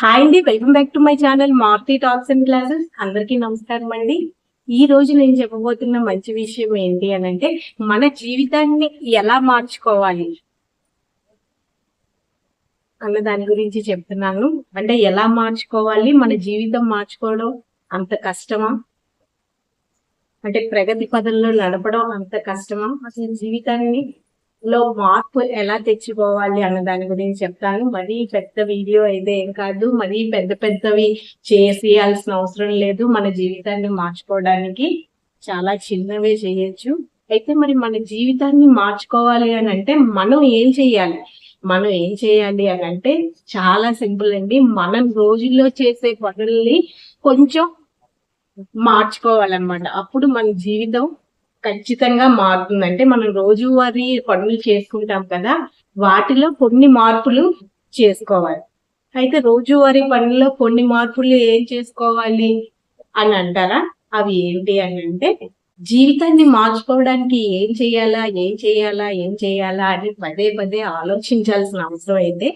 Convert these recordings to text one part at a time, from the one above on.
Hi అండి welcome back to my channel Marthi talks and classes అందరికీ నమస్కారం అండి. ఈ రోజు నేను చెప్పబోతున్న మంచి విషయం ఏంటి అని అంటే మన జీవితాన్ని ఎలా మార్చుకోవాలి అన్న దాని గురించి చెప్తున్నాను. అంటే ఎలా మార్చుకోవాలి మన జీవితం మార్చుకోవడం అంత కష్టమా? అంటే ప్రగతి పదంలో నడపడం అంత కష్టమా? అసలు జీవితాన్ని లో మార్పు ఎలా తెచ్చుకోవాలి అన్న దాని గురించి చెప్తాను. మరీ పెద్ద వీడియో అయితే ఏం కాదు. మరీ పెద్ద పెద్దవి చేసేయాల్సిన అవసరం లేదు. మన జీవితాన్ని మార్చుకోవడానికి చాలా చిన్నవే చేయొచ్చు. అయితే మరి మన జీవితాన్ని మార్చుకోవాలి అని అంటే మనం ఏం చేయాలి? మనం ఏం చేయాలి అని అంటే చాలా సింపుల్ అండి. మనం రోజుల్లో చేసే పనుల్ని కొంచెం మార్చుకోవాలన్నమాట. అప్పుడు మన జీవితం ఖచ్చితంగా మారుతుంది అంటే మనం రోజువారీ పనులు చేసుకుంటాం కదా వాటిలో కొన్ని మార్పులు చేసుకోవాలి. అయితే రోజువారీ పనుల్లో కొన్ని మార్పులు ఏం చేసుకోవాలి అని అంటారా? అవి ఏంటి అని అంటే జీవితాన్ని మార్చుకోవడానికి ఏం చేయాలా ఏం చేయాలా ఏం చేయాలా అని పదే పదే ఆలోచించాల్సిన అవసరం అయితే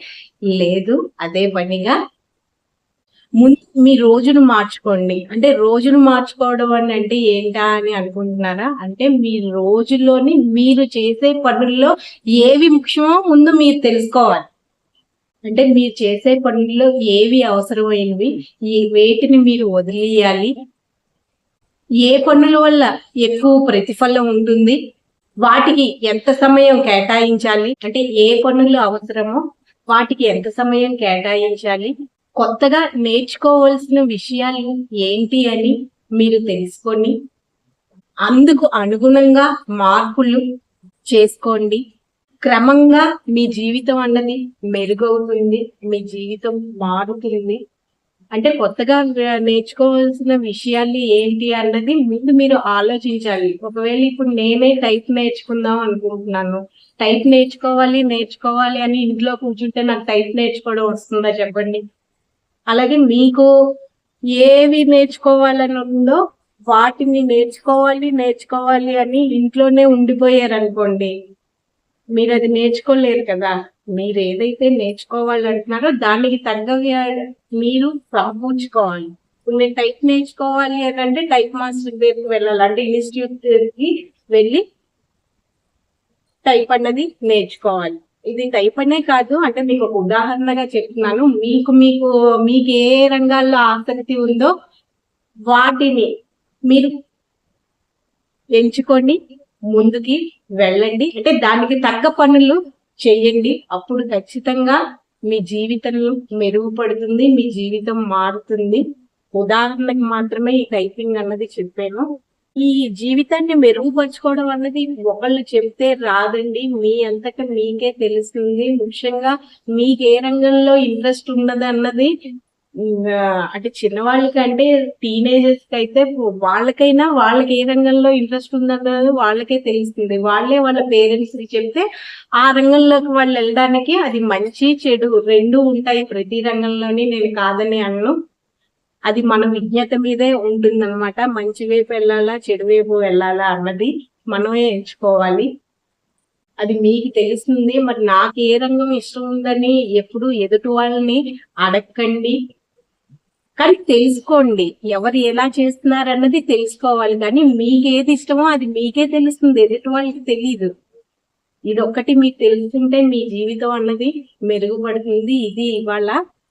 లేదు. అదే పనిగా ముందు మీ రోజును మార్చుకోండి. అంటే రోజును మార్చుకోవడం అని అంటే ఏంటా అని అనుకుంటున్నారా? అంటే మీ రోజులోని మీరు చేసే పనుల్లో ఏవి ముఖ్యమో ముందు మీరు తెలుసుకోవాలి. అంటే మీరు చేసే పనుల్లో ఏవి అవసరమైనవి ఈ వేటిని మీరు వదిలేయాలి. ఏ పనుల వల్ల ఎక్కువ ప్రతిఫలం ఉంటుంది? వాటికి ఎంత సమయం కేటాయించాలి? అంటే ఏ పనులు అవసరమో వాటికి ఎంత సమయం కేటాయించాలి? కొత్తగా నేర్చుకోవాల్సిన విషయాలు ఏంటి అని మీరు తెలుసుకొని అందుకు అనుగుణంగా మార్పులు చేసుకోండి. క్రమంగా మీ జీవితం అన్నది మెరుగవుతుంది మీ జీవితం మారుతుంది. అంటే కొత్తగా నేర్చుకోవాల్సిన విషయాలు ఏంటి అన్నది ముందు మీరు ఆలోచించాలి. ఒకవేళ ఇప్పుడు నేనే టైప్ నేర్చుకుందాం అనుకుంటున్నాను టైప్ నేర్చుకోవాలి నేర్చుకోవాలి అని ఇంట్లో కూర్చుంటే నాకు టైప్ నేర్చుకోవడం వస్తుందా చెప్పండి? అలాగే మీకు ఏవి నేర్చుకోవాలని ఉందో వాటిని నేర్చుకోవాలి నేర్చుకోవాలి అని ఇంట్లోనే ఉండిపోయారనుకోండి మీరు అది నేర్చుకోలేరు కదా. మీరు ఏదైతే నేర్చుకోవాలంటున్నారో దానికి తగ్గవి మీరు సమకూర్చుకోవాలి ఇప్పుడు నేను టైప్ నేర్చుకోవాలి అని అంటే టైప్ మాస్టర్ దగ్గరికి వెళ్ళాలి. అంటే ఇన్స్టిట్యూట్ దగ్గరికి వెళ్ళి టైప్ అన్నది నేర్చుకోవాలి. ఇది టైప్ కాదు అంటే మీకు ఒక ఉదాహరణగా చెప్తున్నాను. మీకు మీకు మీకు ఏ రంగాల్లో ఆసక్తి ఉందో వాటిని మీరు ఎంచుకొని ముందుకి వెళ్ళండి. అంటే దానికి తగ్గ పనులు చేయండి అప్పుడు ఖచ్చితంగా మీ జీవితం మెరుగుపడుతుంది మీ జీవితం మారుతుంది. ఉదాహరణకి మాత్రమే ఈ టైపింగ్ అన్నది చెప్పాను. ఈ జీవితాన్ని మెరుగుపరచుకోవడం అన్నది ఒకళ్ళు చెప్తే రాదండి. మీ అంతక మీకే తెలుస్తుంది. ముఖ్యంగా మీకు ఏ రంగంలో ఇంట్రెస్ట్ ఉన్నది అన్నది అంటే చిన్నవాళ్ళకి అంటే టీనేజర్స్కి అయితే వాళ్ళకైనా వాళ్ళకి ఏ రంగంలో ఇంట్రెస్ట్ ఉందన్నది వాళ్ళకే తెలుస్తుంది. వాళ్ళే వాళ్ళ పేరెంట్స్కి చెప్తే ఆ రంగంలోకి వాళ్ళు వెళ్ళడానికి అది మంచి చెడు రెండు ఉంటాయి ప్రతి రంగంలోని. నేను కాదని అన్ను. అది మన విజ్ఞత మీదే ఉంటుంది అనమాట మంచి వైపు వెళ్ళాలా చెడు వైపు వెళ్ళాలా అన్నది మనమే ఎంచుకోవాలి అది మీకు తెలుస్తుంది. మరి నాకు ఏ రంగం ఇష్టం ఉందని ఎప్పుడు ఎదుటి వాళ్ళని అడగండి కానీ తెలుసుకోండి ఎవరు ఎలా చేస్తున్నారు అన్నది తెలుసుకోవాలి. కానీ మీకు ఏది ఇష్టమో అది మీకే తెలుస్తుంది. ఎదుటి వాళ్ళకి తెలియదు ఇది ఒకటి మీకు తెలుసుంటే మీ జీవితం అన్నది మెరుగుపడుతుంది. ఇది ఇవాళ